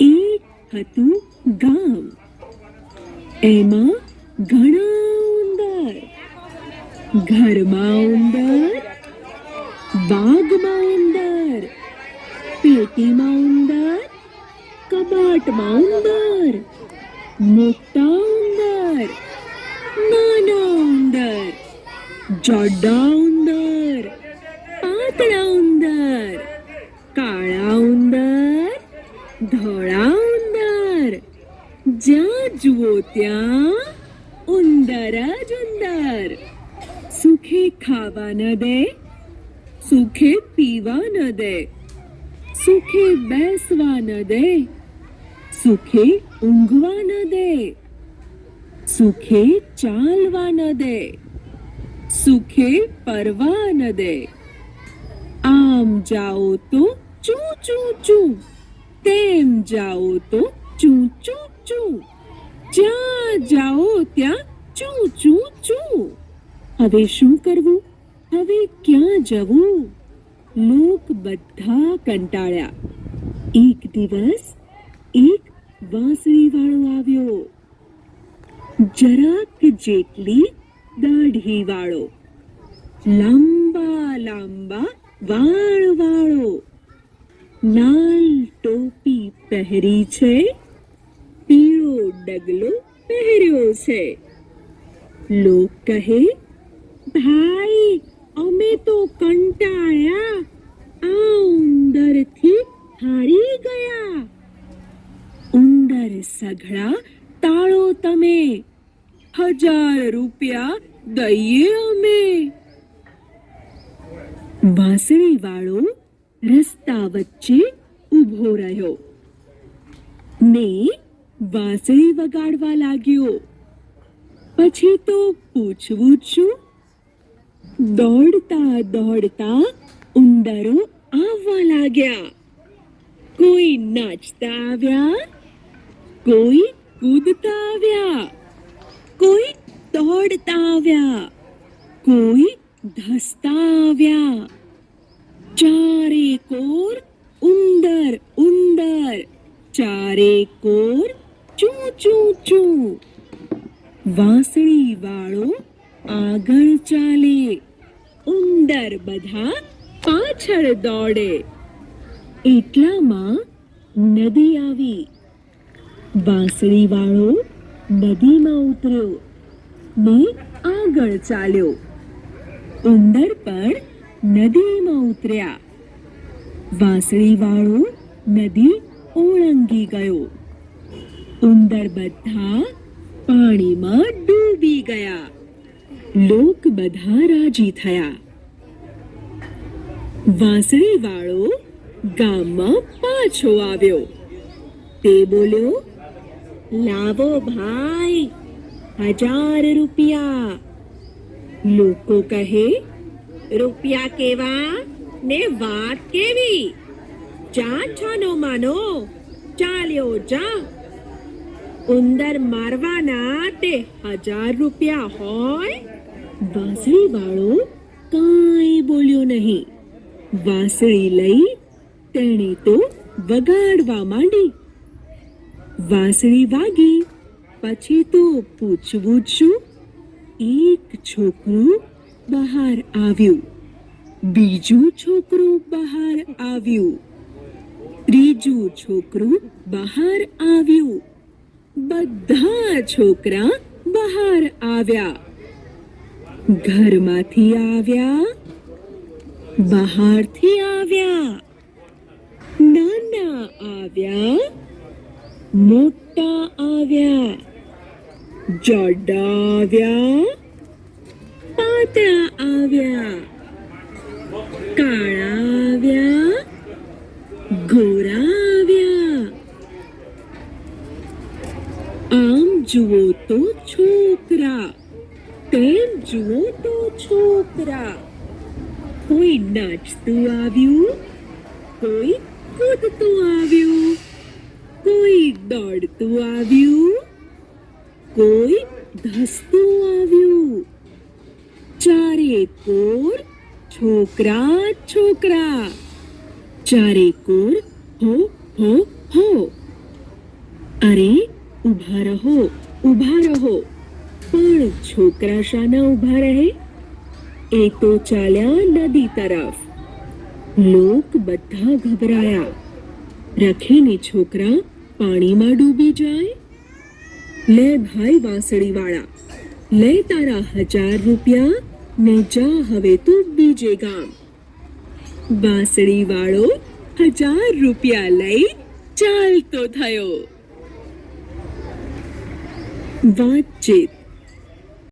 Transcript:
એક હતું ગામ એમાં ઘણા ઉંદર ઘરમાં ઉંદર બાગમાં ઉંદર પેટીમાં ઉંદર કબાટમાં ઉંદર મોટા ઉંદર નાના ઉંદર જાડા ઉંદર પાતળા ઉંદર જ્યાં જુઓ ત્યાં ઉંદર જ ઉંદર સુખે ખાવા ન દે સુખે પીવા ન દે સુખે બેસવા ન દે સુખે ઊંઘવા ન દે સુખે ચાલવા ન દે સુખે પરવા ન દે આમ જાઓ તો ચૂ ચૂ ચૂ તેમ જાઓ તો ચૂ ચૂ ચૂ. જ્યાં જાઓ ત્યાં ચૂ ચૂ ચૂ. હવે શું કરવું? હવે ક્યાં જવું? લોક બધા કંટાળ્યા. એક દિવસ એક વાંસળી વાળો આવ્યો. જરાક જેટલી દાઢી વાળો લાંબા લાંબા વાળ વાળો લાલ ટોપી પહેરી છે. ડગલો પહેર્યો છે લોક કહે ભાઈ અમે તો કંટાળ્યા આ ઉંદરથી હારી ગયા ઉંદર સઘળા તાળો તમે હજાર રૂપિયા દઈએ અમે વાંસળી વાળો રસ્તા વચ્ચે ઊભો રહ્યો ને વાંસળી વગાડવા લાગ્યો. પછી તો પૂછવું જ શું? દોડતા દોડતા ઉંદરો આવવા લાગ્યા. કોઈ નાચતા આવ્યા, કોઈ કૂદતા આવ્યા, કોઈ દોડતા આવ્યા, કોઈ ધસતા આવ્યા ચારે કોર ઉંદર ઉંદર ચારે કોર ચૂ ચૂ ચૂ વાંસળી વાળો આગળ ચાલે. ઉંદર બધા પાછળ દોડે. એટલામાં નદી આવી. વાંસળી વાળો નદીમાં ઉતર્યો ને આગળ ચાલ્યો. ઉંદર પણ નદીમાં ઉતર્યા. વાંસળી વાળો નદી ઓળંગી ગયો. ઉંદર બધા પાણીમાં ડૂબી ગયા. લોક બધા રાજી થયા વાંસળી વાળો ગામમાં પાછો આવ્યો તે બોલ્યો લાવો ભાઈ હજાર રૂપિયા લોકો કહે રૂપિયા કેવા ને વાત કેવી જા છાનો માનો ચાલ્યો જા ઉંદર મારવાના તે હજાર રૂપિયા હોય વાંસળી વાળો કાંઈ બોલ્યો નહીં. વાંસળી લઈ તેણે તો વગાડવા માંડી. વાંસળી વાગી. પછી તો પૂછવું જ શું? એક છોકરું બહાર આવ્યું. બીજું છોકરું બહાર આવ્યું. ત્રીજું છોકરું બહાર આવ્યું. બધા છોકરા બહાર આવ્યા. ઘરમાંથી આવ્યા બહારથી આવ્યા નાના આવ્યા મોટા આવ્યા જાડા આવ્યા પાતળા આવ્યા કાળા આવ્યા ગોરા આવ્યા આમ જુઓ તો છોકરા તેમ જુઓ તો છોકરા કોઈ નાચતું આવ્યું કોઈ કૂદતું આવ્યું કોઈ દોડતું આવ્યું કોઈ ધસતું આવ્યું ચારે કોર છોકરા જ છોકરા ચારે કોર હો હો હો અરે ઊભા રહો ઊભા રહો પણ છોકરા શાના ઊભા રહે? એ તો ચાલ્યા નદી તરફ. લોક બધા ગભરાયા. રખીને છોકરા પાણીમાં ડૂબી જાય? લે ભાઈ વાંસળી વાળા લે તારા હજાર રૂપિયા, ને જા હવે તું બીજે ગામ. વાંસળી વાળો હજાર રૂપિયા લઈ ચાલતો થયો. વાતચીત